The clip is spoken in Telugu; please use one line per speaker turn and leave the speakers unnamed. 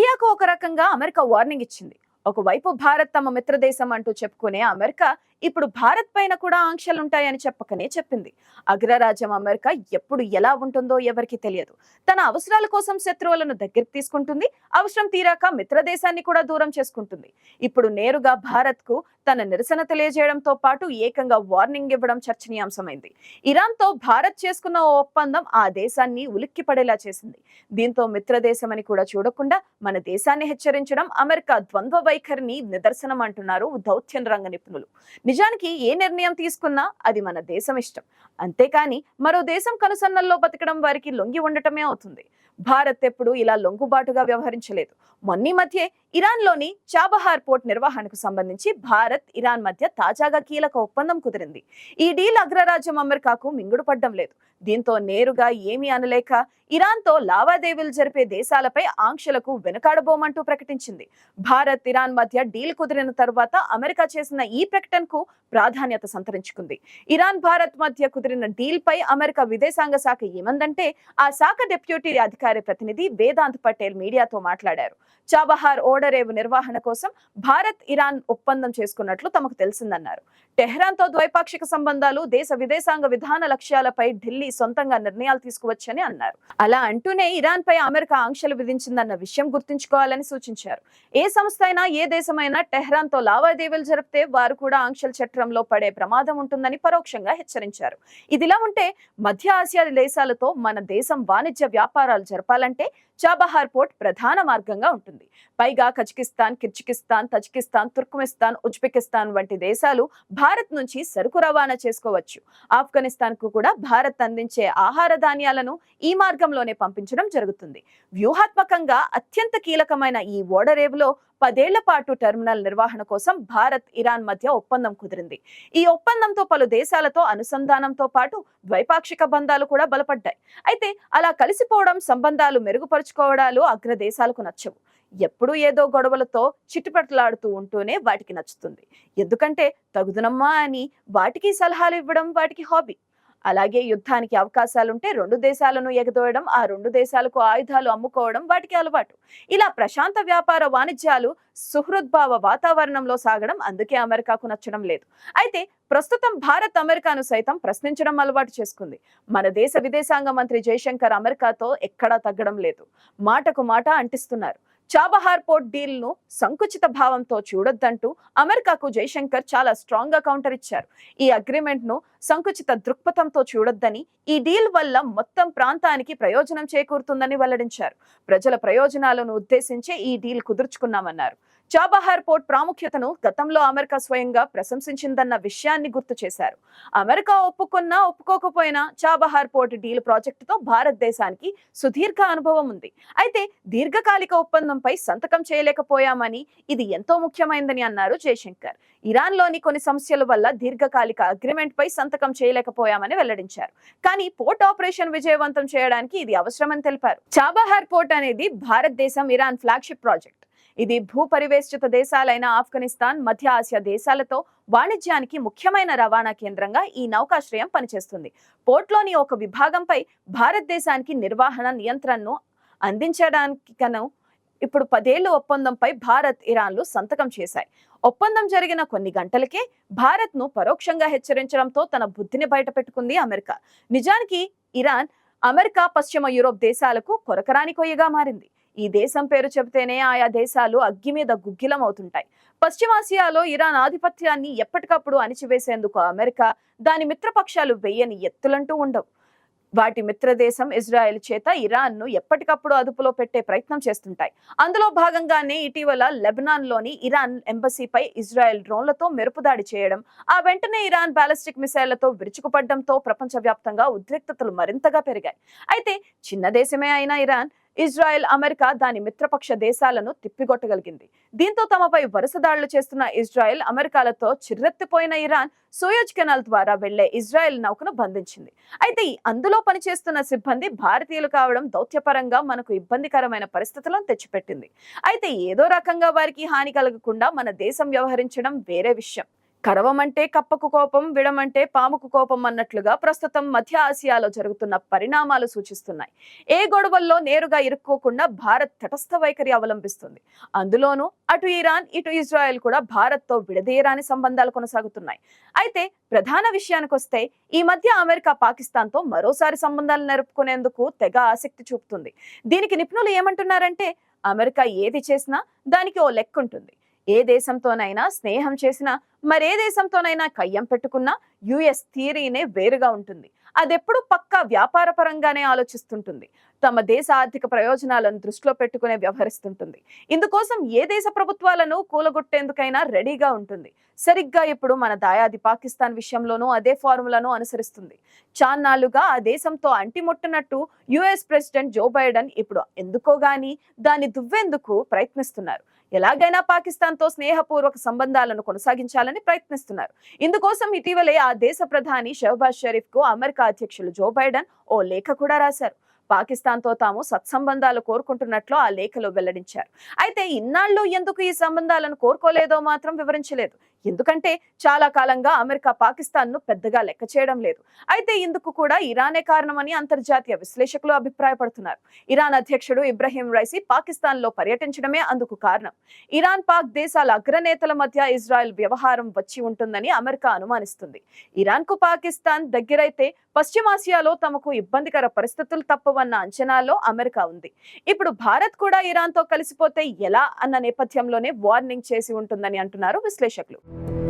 ఇండియాకు ఒక రకంగా అమెరికా వార్నింగ్ ఇచ్చింది. ఒకవైపు భారత్ తమ మిత్రదేశం అంటూ చెప్పుకునే అమెరికా ఇప్పుడు భారత్ పైన కూడా ఆంక్షలుంటాయని చెప్పకనే చెప్పింది. అగ్రరాజ్యం అమెరికా ఎప్పుడు ఎలా ఉంటుందో ఎవరికి తెలియదు. తన అవసరాల కోసం శత్రువులను దగ్గరికి తీసుకుంటుంది. అవసరం తీరాక మిత్రదేశాన్ని కూడా దూరం చేసుకుంటుంది. ఇప్పుడు నేరుగా భారత్కు తన నిరసన తెలియజేయడంతో పాటు ఏకంగా వార్నింగ్ ఇవ్వడం చర్చనీయాంశమైంది. ఇరాన్తో భారత్ చేసుకున్న ఓ ఒప్పందం ఆ దేశాన్ని ఉలిక్కి పడేలా చేసింది. దీంతో మిత్రదేశమని కూడా చూడకుండా మన దేశాన్ని హెచ్చరించడం అమెరికా ద్వంద్వ వైఖరిని నిదర్శనం అంటున్నారు దౌత్యం రంగ నిపుణులు. నిజానికి ఏ నిర్ణయం తీసుకున్నా అది మన దేశం ఇష్టం. అంతేకాని మరో దేశం కనుసన్నల్లో బతకడం వారికి లొంగి ఉండటమే అవుతుంది. భారత్ ఎప్పుడు ఇలా లొంగుబాటుగా వ్యవహరించలేదు. మొన్నీ మధ్య ఇరాన్లోని చాబహార్ పోర్ట్ నిర్వహణకు సంబంధించి భారత్ ఇరాన్ మధ్య తాజాగా కీలక ఒప్పందం కుదిరింది. ఈ డీల్ అగ్రరాజ్యం అమెరికాకు మింగుడుపడ్డం లేదు. దీంతో నేరుగా ఏమీ అనలేక ఇరాన్తో లావాదేవీలు జరిపే దేశాలపై ఆంక్షలకు వెనుకాడబోమంటూ ప్రకటించింది. భారత్ ఇరాన్ మధ్య డీల్ కుదిరిన తర్వాత అమెరికా చేసిన ఈ ప్రకటనకు ప్రాధాన్యత సంతరించుకుంది. ఇరాన్ భారత్ మధ్య కుదిరిన డీల్ పై అమెరికా విదేశాంగ శాఖ ఏమందంటే ఆ శాఖ డిప్యూటీ అధికారి ప్రతినిధి వేదాంత్ పటేల్ మీడియాతో మాట్లాడారు. చాబహార్ ఓడరేవు నిర్వహణ కోసం భారత్ ఇరాన్ ఒప్పందం చేసుకున్నట్లు తమకు తెలిసిందన్నారు. టెహ్రాన్తో ద్వైపాక్షిక సంబంధాలు దేశ విదేశాంగ విధాన లక్ష్యాలపై ఢిల్లీ సొంతంగా నిర్ణయాలు తీసుకువచ్చని అన్నారు. అలా అంటూనే ఇరాన్ పై అమెరికా ఆంక్షలు విధించిందన్న విషయం గుర్తుంచుకోవాలని సూచించారు. ఏ సంస్థ అయినా ఏ దేశమైనా టెహ్రాన్తో లావాదేవీలు జరిపితే వారు కూడా ఆంక్షల చట్టంలో పడే ప్రమాదం ఉంటుందని పరోక్షంగా హెచ్చరించారు. ఇదిలా ఉంటే మధ్య ఆసియా దేశాలతో మన దేశం వాణిజ్య వ్యాపారాలు జరపాలంటే చాబహార్ పోర్ట్ ప్రధాన మార్గంగా ఉంటుంది. పైగా Kazakhstan Kyrgyzstan Tajikistan Turkmenistan Uzbekistan వంటి దేశాలు భారత్ నుంచి సరుకు రవాణా చేసుకోవచ్చు. ఆఫ్ఘనిస్తాన్కు కూడా భారత్ అందించే ఆహార ధాన్యాలను ఈ మార్గంలోనే పంపించడం జరుగుతుంది. వ్యూహాత్మకంగా అత్యంత కీలకమైన ఈ ఓడరేవులో పదేళ్ళ పాటు టెర్మినల్ నిర్వహణ కోసం భారత్ ఇరాన్ మధ్య ఒప్పందం కుదిరింది. ఈ ఒప్పందంతో పలు దేశాలతో అనుసంధానంతో పాటు ద్వైపాక్షిక బంధాలు కూడా బలపడ్డాయి. అయితే అలా కలిసిపోవడం సంబంధాలు మెరుగుపరుచుకోవడాలు అగ్ర దేశాలకు నచ్చవు. ఎప్పుడూ ఏదో గొడవలతో చిట్టుపట్లాడుతూ ఉంటూనే వాటికి నచ్చుతుంది. ఎందుకంటే తగుదనమ్మా అని వాటికి సలహాలు ఇవ్వడం వాటికి హాబీ. అలాగే యుద్ధానికి అవకాశాలుంటే రెండు దేశాలను ఎగదోయడం ఆ రెండు దేశాలకు ఆయుధాలు అమ్ముకోవడం వాటికి అలవాటు. ఇలా ప్రశాంత వ్యాపార వాణిజ్యాలు సుహృద్భావ వాతావరణంలో సాగడం అందుకే అమెరికాకు నచ్చడం లేదు. అయితే ప్రస్తుతం భారత్ అమెరికాను సైతం ప్రశ్నించడం అలవాటు చేసుకుంది. మన దేశ విదేశాంగ మంత్రి జయశంకర్ అమెరికాతో ఎక్కడా తగ్గడం లేదు. మాటకు మాట అంటిస్తున్నారు. చాబహార్ పోర్ట్ డీల్ను సంకుచిత భావంతో చూడొద్దంటూ అమెరికాకు జైశంకర్ చాలా స్ట్రాంగ్గా కౌంటర్ ఇచ్చారు. ఈ అగ్రిమెంట్ను సంకుచిత దృక్పథంతో చూడొద్దని ఈ డీల్ వల్ల మొత్తం ప్రాంతానికి ప్రయోజనం చేకూరుతుందని వెల్లడించారు. ప్రజల ప్రయోజనాలను ఉద్దేశించే ఈ డీల్ కుదుర్చుకున్నామన్నారు. చాబహార్ పోర్ట్ ప్రాముఖ్యతను గతంలో అమెరికా స్వయంగా ప్రశంసించిందన్న విషయాన్ని గుర్తు చేశారు. అమెరికా ఒప్పుకున్నా ఒప్పుకోకపోయినా చాబహార్ పోర్ట్ డీల్ ప్రాజెక్టుతో భారతదేశానికి సుదీర్ఘ అనుభవం ఉంది. అయితే దీర్ఘకాలిక ఒప్పందంపై సంతకం చేయలేకపోయామని ఇది ఎంతో ముఖ్యమైందని అన్నారు జయశంకర్. ఇరాన్లోని కొన్ని సమస్యల వల్ల దీర్ఘకాలిక అగ్రిమెంట్ పై సంతకం చేయలేకపోయామని వెల్లడించారు. కానీ పోర్ట్ ఆపరేషన్ విజయవంతం చేయడానికి ఇది అవసరమని తెలిపారు. చాబహార్ పోర్ట్ అనేది భారతదేశం ఇరాన్ ఫ్లాగ్షిప్ ప్రాజెక్ట్. ఇది భూపరివేష్టిత దేశాలైన ఆఫ్ఘనిస్తాన్ మధ్య ఆసియా దేశాలతో వాణిజ్యానికి ముఖ్యమైన రవాణా కేంద్రంగా ఈ నౌకాశ్రయం పనిచేస్తుంది. పోర్ట్లోని ఒక విభాగంపై భారతదేశానికి నిర్వహణ నియంత్రణను అందించడానికి కను ఇప్పుడు పదేళ్ళ ఒప్పందంపై భారత్ ఇరాన్లు సంతకం చేశాయి. ఒప్పందం జరిగిన కొన్ని గంటలకే భారత్ను పరోక్షంగా హెచ్చరించడంతో తన బుద్ధిని బయటపెట్టుకుంది అమెరికా. నిజానికి ఇరాన్ అమెరికా పశ్చిమ యూరోప్ దేశాలకు కొరకరాని కొయ్యగా మారింది. ఈ దేశం పేరు చెబితేనే ఆయా దేశాలు అగ్గి మీద గుగ్గిలం అవుతుంటాయి పశ్చిమాసియాలో ఇరాన్ ఆధిపత్యాన్ని ఎప్పటికప్పుడు అణిచివేసేందుకు అమెరికా దాని మిత్రపక్షాలు వెయ్యని ఎత్తులంటూ ఉండవు. వాటి మిత్రదేశం ఇజ్రాయెల్ చేత ఇరాన్ను ఎప్పటికప్పుడు అదుపులో పెట్టే ప్రయత్నం చేస్తుంటాయి. అందులో భాగంగానే ఇటీవల లెబనాన్లోని ఇరాన్ ఎంబసీపై ఇజ్రాయెల్ డ్రోన్లతో మెరుపుదాడి చేయడం ఆ వెంటనే ఇరాన్ బాలిస్టిక్ మిసైళ్ళతో విరుచుకుపడడంతో ప్రపంచవ్యాప్తంగా ఉద్రిక్తతలు మరింతగా పెరిగాయి. అయితే చిన్న దేశమే అయిన ఇరాన్ ఇజ్రాయెల్ అమెరికా దాని మిత్రపక్ష దేశాలను తిప్పికొట్టగలిగింది. దీంతో తమపై వరుస దాడులు చేస్తున్న ఇజ్రాయెల్ అమెరికాలతో చిర్రెత్తిపోయిన ఇరాన్ సోయోజ్ కెనాల్ ద్వారా వెళ్ళే ఇజ్రాయెల్ నౌకను బంధించింది. అయితే అందులో పనిచేస్తున్న సిబ్బంది భారతీయులు కావడం దౌత్యపరంగా మనకు ఇబ్బందికరమైన పరిస్థితులను తెచ్చిపెట్టింది. అయితే ఏదో రకంగా వారికి హాని కలగకుండా మన దేశం వ్యవహరించడం వేరే విషయం. కరవమంటే కప్పకు కోపం విడమంటే పాముకు కోపం అన్నట్లుగా ప్రస్తుతం మధ్య ఆసియాలో జరుగుతున్న పరిణామాలు సూచిస్తున్నాయి. ఏ గొడవల్లో నేరుగా ఇరుక్కోకుండా భారత్ తటస్థ వైఖరి అవలంబిస్తుంది. అందులోనూ అటు ఇరాన్ ఇటు ఇజ్రాయెల్ కూడా భారత్తో విడదీయరాని సంబంధాలు కొనసాగుతున్నాయి. అయితే ప్రధాన విషయానికి వస్తే ఈ మధ్య అమెరికా పాకిస్తాన్తో మరోసారి సంబంధాలు నెరుపుకునేందుకు తెగ ఆసక్తి చూపుతుంది. దీనికి నిపుణులు ఏమంటున్నారంటే అమెరికా ఏది చేసినా దానికి ఓ లెక్క ఉంటుంది ఏ దేశంతోనైనా స్నేహం చేసినా మరే దేశంతోనైనా కయ్యం పెట్టుకున్నా యుఎస్ థియరీనే వేరుగా ఉంటుంది. అదెప్పుడు పక్కా వ్యాపార పరంగానే ఆలోచిస్తుంటుంది. తమ దేశ ఆర్థిక ప్రయోజనాలను దృష్టిలో పెట్టుకునే వ్యవహరిస్తుంటుంది. ఇందుకోసం ఏ దేశ ప్రభుత్వాలను కూలగొట్టేందుకైనా రెడీగా ఉంటుంది. సరిగ్గా ఇప్పుడు మన దాయాది పాకిస్తాన్ విషయంలోనూ అదే ఫార్ములాను అనుసరిస్తుంది. చాన్నాళ్ళుగా ఆ దేశంతో అంటిముట్టనట్టు యుఎస్ ప్రెసిడెంట్ జో బైడెన్ ఇప్పుడు ఎందుకో గాని దాన్ని దువ్వేందుకు ప్రయత్నిస్తున్నారు. ఎలాగైనా పాకిస్తాన్తో స్నేహపూర్వక సంబంధాలను కొనసాగించాలని ప్రయత్నిస్తున్నారు. ఇందుకోసం ఇటీవలే ఆ దేశ ప్రధాని షహబాజ్ షరీఫ్కు అమెరికా అధ్యక్షులు జో బైడెన్ ఓ లేఖ కూడా రాశారు. పాకిస్తాన్తో తాము సత్సంబంధాలు కోరుకుంటున్నట్లు ఆ లేఖలో వెల్లడించారు. అయితే ఇన్నాళ్ళు ఎందుకు ఈ సంబంధాలను కోరుకోలేదో మాత్రం వివరించలేదు. ఎందుకంటే చాలా కాలంగా అమెరికా పాకిస్తాన్ను పెద్దగా లెక్క చేయడం లేదు. అయితే ఇందుకు కూడా ఇరానే కారణమని అంతర్జాతీయ విశ్లేషకులు అభిప్రాయపడుతున్నారు. ఇరాన్ అధ్యక్షుడు ఇబ్రహీం రైసీ పాకిస్తాన్లో పర్యటించడమే అందుకు కారణం. ఇరాన్ పాక్ దేశాల అగ్రనేతల మధ్య ఇజ్రాయెల్ వ్యవహారం వచ్చి ఉంటుందని అమెరికా అనుమానిస్తుంది. ఇరాన్కు పాకిస్తాన్ దగ్గరైతే పశ్చిమాసియాలో తమకు ఇబ్బందికర పరిస్థితులు తప్పవన్న అంచనాలో అమెరికా ఉంది. ఇప్పుడు భారత్ కూడా ఇరాన్తో కలిసిపోతే ఎలా అన్న నేపథ్యంలోనే వార్నింగ్ చేసి ఉంటుందని అంటున్నారు విశ్లేషకులు. you